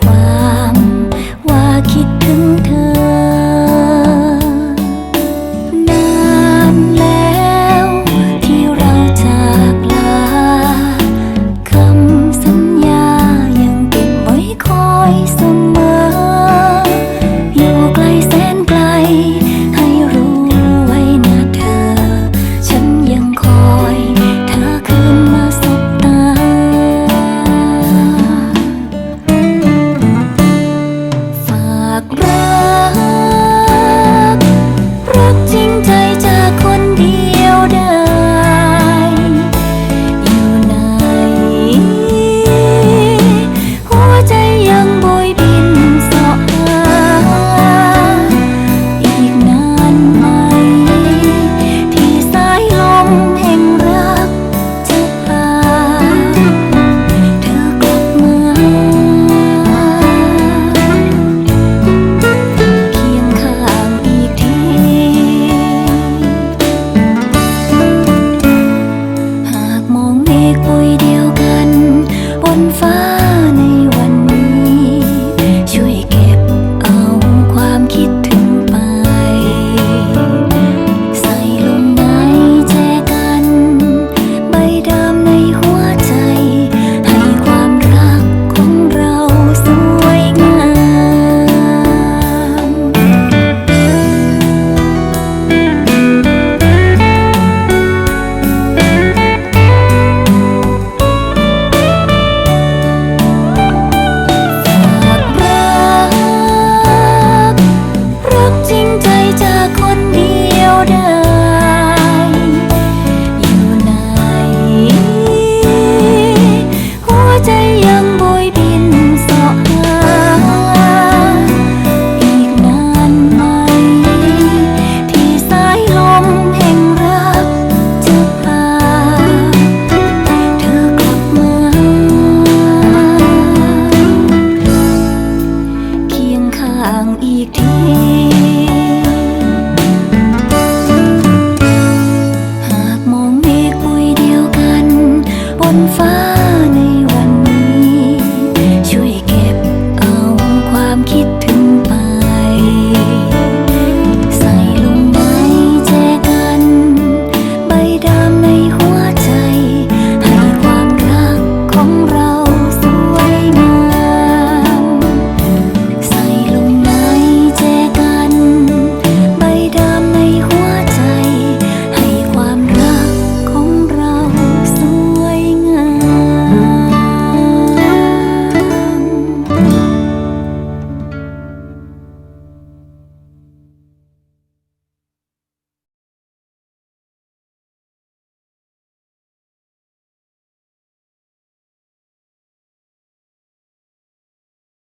ความว่าคิดถึงเธอนานแล้วที่เราจากลาคำสัญญายังเก็บไว้คอยเสมอ อีกทีหากมองเมฆปุยเดียวกันบนฟ้าในวันนี้ ช่วยเก็บเอาความคิด